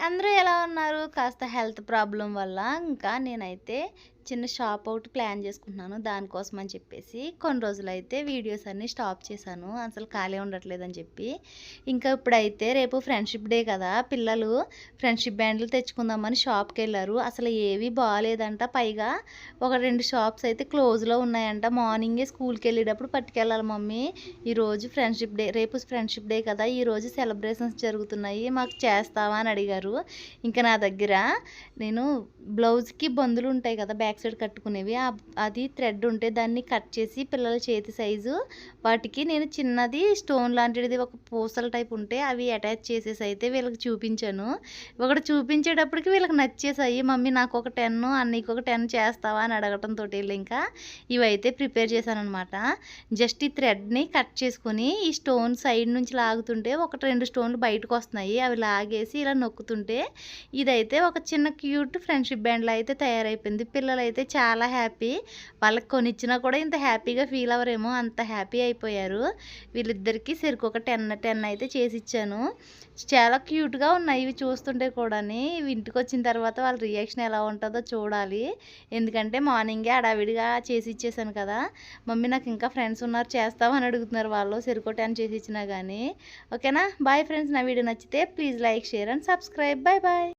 అందరూ ఎలా ఉన్నారు? కాస్త హెల్త్ ప్రాబ్లం వల్ల. ఇంకా నేనైతే చిన్న షాప్ ఒకటి ప్లాన్ చేసుకుంటున్నాను దానికోసం అని చెప్పేసి కొన్ని రోజులైతే వీడియోస్ అన్నీ స్టాప్ చేశాను. అసలు ఖాళీ ఉండట్లేదని చెప్పి. ఇంకా ఇప్పుడైతే రేపు ఫ్రెండ్షిప్ డే కదా పిల్లలు ఫ్రెండ్షిప్ బ్యాండ్లు తెచ్చుకుందామని షాప్కి వెళ్ళారు అసలు ఏవి బాగాలేదంట పైగా ఒక రెండు షాప్స్ అయితే క్లోజ్లో ఉన్నాయంట. మార్నింగే స్కూల్కి వెళ్ళేటప్పుడు పట్టుకెళ్ళాలి మమ్మీ. ఈరోజు ఫ్రెండ్షిప్ డే రేపు ఫ్రెండ్షిప్ డే కదా. ఈరోజు సెలబ్రేషన్స్ జరుగుతున్నాయి. మాకు చేస్తావా అని అడిగారు. ఇంకా నా దగ్గర నేను బ్లౌజ్కి బందులు ఉంటాయి కదా బ్యాక్ సైడ్ కట్టుకునేవి. అది థ్రెడ్ ఉంటే దాన్ని కట్ చేసి పిల్లల చేతి సైజు వాటికి నేను చిన్నది స్టోన్ లాంటిది ఒక పూసల టైప్ ఉంటే అవి అటాచ్ చేసేసి అయితే వీళ్ళకి చూపించాను. ఒకటి చూపించేటప్పటికి వీళ్ళకి నచ్చేసాయి. మమ్మీ నాకు ఒక టెన్ అన్నీకి ఒక టెన్ చేస్తావా? అని అడగటంతో వీళ్ళు ఇంకా ఇవైతే ప్రిపేర్ చేశాను అనమాట జస్ట్ ఈ థ్రెడ్ని కట్ చేసుకొని ఈ స్టోన్ సైడ్ నుంచి లాగుతుంటే ఒక రెండు స్టోన్లు బయటకు వస్తున్నాయి. అవి లాగేసి ఇలా నొక్కుతుంటే ఇదైతే ఒక చిన్న క్యూట్ ఫ్రెండ్షిప్ బ్యాండ్లో అయితే తయారైపోయింది. పిల్లలు అయితే చాలా హ్యాపీ. వాళ్ళకి కొనిచ్చినా కూడా ఇంత హ్యాపీగా ఫీల్ అవ్వరేమో అంత హ్యాపీ అయిపోయారు. వీళ్ళిద్దరికీ సరికి ఒక టెన్ టెన్ అయితే చేసి ఇచ్చాను చాలా క్యూట్గా ఉన్నాయి ఇవి చూస్తుంటే కూడా ఇవి ఇంటికి వచ్చిన తర్వాత వాళ్ళ రియాక్షన్ ఎలా ఉంటుందో చూడాలి. ఎందుకంటే మార్నింగే అడావిడిగా చేసి ఇచ్చేసాను కదా. మమ్మీ నాకు ఇంకా ఫ్రెండ్స్ ఉన్నారు చేస్తామని అడుగుతున్నారు వాళ్ళు సెరుకోటి టెన్ చేసి ఇచ్చినా కానీ ఓకేనా? బాయ్ ఫ్రెండ్స్ నా వీడియో నచ్చితే please like share and subscribe. Bye bye.